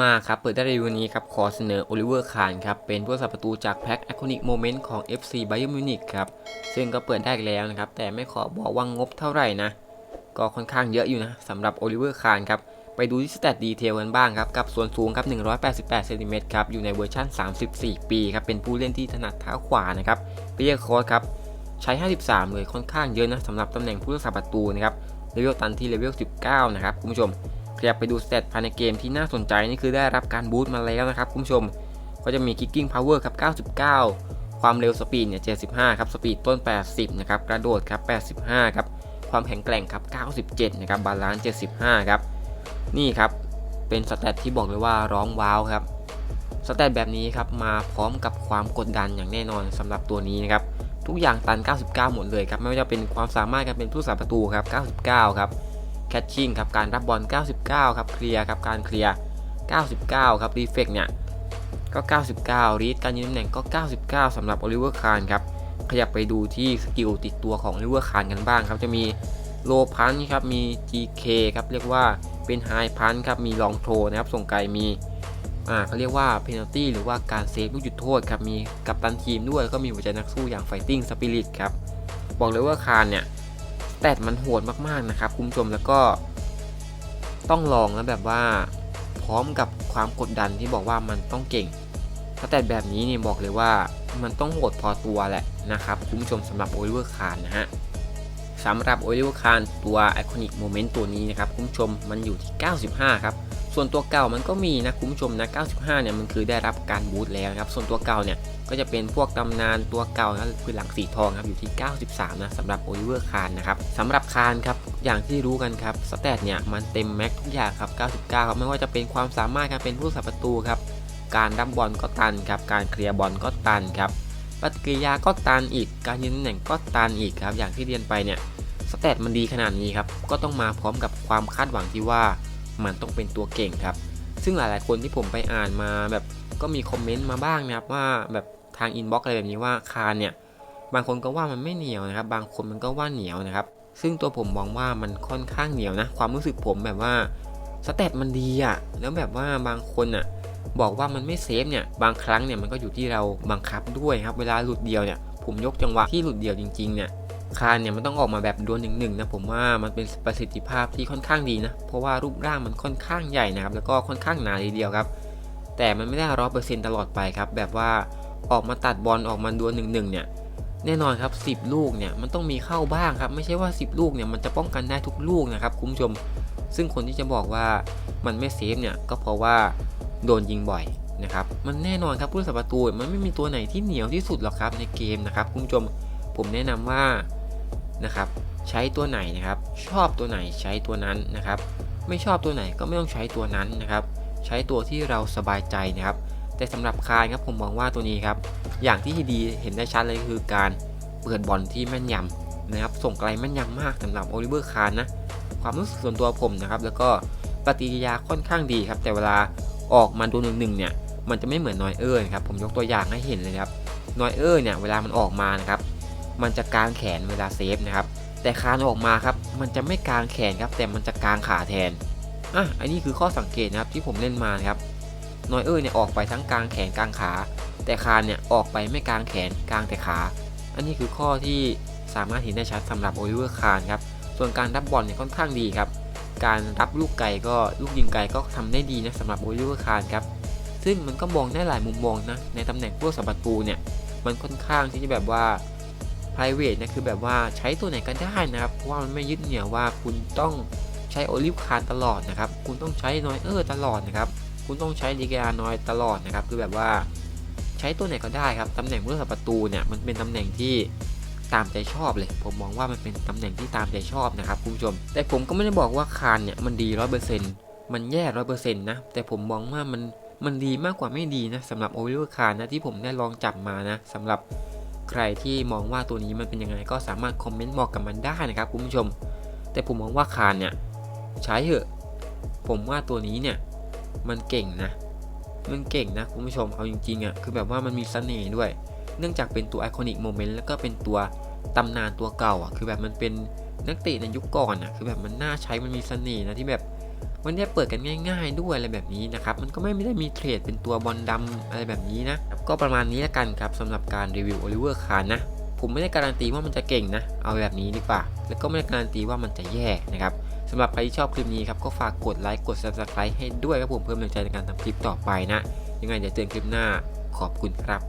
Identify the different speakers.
Speaker 1: มาครับเปิดได้ในวันนี้ครับขอเสนอโอลิเวอร์คานครับเป็นผู้สับประตูจากแพ็ค Iconic Moment ของ FC Bayern Munich ครับซึ่งก็เปิดได้แล้วนะครับแต่ไม่ขอบอกว่างบเท่าไหร่นะ ก็ค่อนข้างเยอะอยู่นะสำหรับโอลิเวอร์คานครับไปดูที่สแตทดีเทลกันบ้างครับกับส่วนสูงครับ188เซนติเมตรครับอยู่ในเวอร์ชัน34 ปีครับเป็นผู้เล่นที่ถนัดเท้าขวานะครับเปียร์ค้ดครับใช้ 53 เลยค่อนข้างเยอะนะสำหรับตำแหน่งผู้รักษาประตูนะครับเลเวลตันที่เลเวล19 นะครับคุณผู้ชม ขยับไปดูสเตตภายในเกมที่น่าสนใจนี่คือได้รับการบูตมาแล้วนะครับคุณผู้ชม ก็จะมี Kicking Power ครับ 99 ความเร็วสปีดเนี่ย 75 ครับ สปีดต้น 80 นะครับ กระโดดครับ 85 ครับ ความแข็งแกร่งครับ 97 นะครับ บาลานซ์ 75 ครับ นี่ครับ เป็นสเตตที่บอกเลยว่าร้องว้าวครับ สเตตแบบนี้ครับมาพร้อมกับความกดดันอย่างแน่นอนสำหรับตัวนี้นะครับ ทุกอย่างตัน 99 หมดเลยครับ ไม่ว่าจะเป็นความสามารถการเป็นผู้สาประตูครับ 99 ครับ ชชิ่งครับการรับบอล 99 ครับเคลียร์ครับการเคลียร์ 99 ครับรีเฟกเนี่ยก็ 99 รีดการยืนตำแหน่งก็ 99สำหรับโอลิเวอร์คานครับขยับไปดูที่สกิลติดตัวของโอลิเวอร์คานกันบ้างครับจะมีโลพันครับมี GK ครับเรียกว่าเป็นไฮพันครับมีลองโทนะครับส่งไกลมีอ่าเขาเรียกว่าเพนัลตี้หรือว่าการเซฟลูกจุดโทษครับมีกัปตันทีมด้วยก็มีหัวใจนักสู้อย่างไฟติ้งสปิริตครับบอกเลยว่าคานเนี่ย ตทมันโหดมากๆนะครับคุณผู้ชมแล้วก็ต้องลองแล้วแบบว่า พร้อมกับความกดดันที่บอกว่ามันต้องเก่งสแตทแบบนี้เนี่ยบอกเลยว่ามันต้องโหดพอตัวแหละนะครับคุณผู้ชมสำหรับโอลิเวอร์คารนะฮะสำหรับโอลิเวอร์คารตัวไอคอนิกโมเมนต์ตัวนี้นะครับคุณผู้ชมมันอยู่ที่ 95 ครับ ส่วนตัวเก่ามันก็มีนะคุณผู้ชมนะ95เนี่ยมันคือได้รับการบูตแล้วนะครับ ส่วนตัวเก่าเนี่ยก็จะเป็นพวกตำนานตัวเก่านะคือหลังสีทองครับอยู่ที่ 93 นะสำหรับโอลิเวอร์คานนะครับสำหรับคานครับอย่างที่รู้กันครับสแตทเนี่ยมันเต็มแม็กทุกอย่างครับ 99 ครับไม่ว่าจะเป็นความสามารถการเป็นผู้สับประตูครับการรับบอลก็ตันครับการเคลียร์บอลก็ตันครับปฏิกิริยาก็ตันอีก การยืนตำแหน่งก็ตันอีกครับ อย่างที่เรียนไปเนี่ยสแตทมันดีขนาดนี้ครับก็ต้องมาพร้อมกับความคาดหวังที่ว่า มันต้องเป็นตัวเก่งครับ ซึ่งหลายๆคนที่ผมไปอ่านมาแบบก็มีคอมเมนต์มาบ้างนะครับว่าแบบทางอินบ็อกซ์อะไรแบบนี้ว่าคานเนี่ยบางคนก็ว่ามันไม่เหนียวนะครับ บางคนมันก็ว่าเหนียวนะครับ ซึ่งตัวผมมองว่ามันค่อนข้างเหนียวนะ ความรู้สึกผมแบบว่าสเตตมันดีอะแล้วแบบว่าบางคนอะบอกว่ามันไม่เซฟเนี่ย บางครั้งเนี่ยมันก็อยู่ที่เราบังคับด้วยครับ เวลาหลุดเดียวเนี่ย ผมยกจังหวะที่หลุดเดียวจริงๆเนี่ย คานเนี่ยมันต้องออกมาแบบดวลหนึ่งหนึ่งนะผมว่ามันเป็นประสิทธิภาพที่ค่อนข้างดีนะ เพราะว่ารูปร่างมันค่อนข้างใหญ่นะครับ แล้วก็ค่อนข้างหนาทีเดียวครับ แต่มันไม่ได้ร้อยเปอร์เซ็นต์ตลอดไปครับ แบบว่าออกมาตัดบอลออกมาดวลหนึ่งหนึ่งเนี่ยแน่นอนครับ 10 ลูกเนี่ยมันต้องมีเข้าบ้างครับ ไม่ใช่ว่า 10 ลูกเนี่ยมันจะป้องกันได้ทุกลูกนะครับคุณผู้ชม ซึ่งคนที่จะบอกว่ามันไม่เซฟเนี่ยก็เพราะว่าโดนยิงบ่อยนะครับมันแน่นอนครับผู้รักษาประตูมันไม่มีตัวไหนที่เหนียวที่สุดหรอกครับในเกมนะครับคุณผู้ชมผมแนะนำว่า นะครับ ใช้ตัวไหนนะครับ ชอบตัวไหนใช้ตัวนั้นนะครับ ไม่ชอบตัวไหนก็ไม่ต้องใช้ตัวนั้นนะครับ ใช้ตัวที่เราสบายใจนะครับ แต่สำหรับคานครับผมมองว่าตัวนี้ครับ อย่างที่ดีเห็นได้ชัดเลยคือการเปิดบอลที่แม่นยำนะครับ ส่งไกลแม่นยำมากสำหรับโอลิเวอร์คานนะ ความรู้สึกส่วนตัวผมนะครับ แล้วก็ปฏิกิริยาค่อนข้างดีครับ แต่เวลาออกมาดูหนึ่งหนึ่งเนี่ย มันจะไม่เหมือนนอยเออร์นะครับ ผมยกตัวอย่างให้เห็นเลยครับนอยเออร์เนี่ย เวลามันออกมานะครับ มันจะกางแขนเวลาเซฟนะครับ แต่คานออกมาครับ มันจะไม่กางแขนครับ แต่มันจะกางขาแทน อะ อันนี้คือข้อสังเกตนะครับที่ผมเล่นมานะครับ นอยเออร์เนี่ยออกไปทั้งกลางแขนกลางขา แต่คานเนี่ยออกไปไม่กลางแขนกลางแต่ขา อันนี้คือข้อที่สามารถเห็นได้ชัดสำหรับโอลิเวอร์คานครับ ส่วนการรับบอลเนี่ยค่อนข้างดีครับ การรับลูกไกลก็ลูกยิงไกลก็ทำได้ดีนะสำหรับโอลิเวอร์คานครับ ซึ่งมันก็มองได้หลายมุมมองนะในตำแหน่งผู้สัมประตูเนี่ย มันค่อนข้างที่จะแบบว่า private นะคือแบบว่าใช้ตัวไหนก็ได้นะครับ เพราะว่ามันไม่ยึดเหนี่ยวว่าคุณต้องใช้โอลิฟคานตลอดนะครับ คุณต้องใช้นอยเออร์ตลอดนะครับ คุณต้องใช้ดีกานอยตลอดนะครับ คือแบบว่าใช้ตัวไหนก็ได้ครับ ตำแหน่งผู้รักษาประตูเนี่ยมันเป็นตำแหน่งที่ตามใจชอบเลย ผมมองว่ามันเป็นตำแหน่งที่ตามใจชอบนะครับคุณผู้ชม แต่ผมก็ไม่ได้บอกว่าคานเนี่ยมันดีร้อยเปอร์เซ็นต์มันแย่ร้อยเปอร์เซ็นต์นะ แต่ผมมองว่ามันมันดีมากกว่าไม่ดีนะสำหรับโอลิเวอร์คานนะที่ผมได้ลองจับมานะสำหรับ ใครที่มองว่าตัวนี้มันเป็นยังไงก็สามารถคอมเมนต์บอกกับมันได้นะครับคุณผู้ชม แต่ผมมองว่าคานเนี่ยใช้เถอะ ผมว่าตัวนี้เนี่ยมันเก่งนะ มันเก่งนะคุณผู้ชมเอาจริงๆอะคือแบบว่ามันมีเสน่ห์ด้วย เนื่องจากเป็นตัวไอคอนิกโมเมนต์แล้วก็เป็นตัวตำนานตัวเก่าอะคือแบบมันเป็นนักเตะในยุคก่อนอะคือแบบมันน่าใช้มันมีเสน่ห์นะที่แบบ มันได้เปิดกันง่าย ๆ ด้วยอะไรแบบนี้นะครับมันก็ไม่ได้มีเทรดเป็นตัวบอลดำอะไรแบบนี้นะก็ประมาณนี้แล้วกันครับสำหรับการรีวิวโอลิเวอร์คานนะผมไม่ได้การันตีว่ามันจะเก่งนะ เอาแบบนี้ดีกว่า แล้วก็ไม่ได้การันตีว่ามันจะแย่นะครับสำหรับใครที่ชอบคลิปนี้ครับก็ฝากกดไลค์กด subscribe ให้ด้วยครับผมเพิ่มแรงใจในการทำคลิปต่อไปนะ ยังไงเดี๋ยวเจอกันคลิปหน้าขอบคุณครับ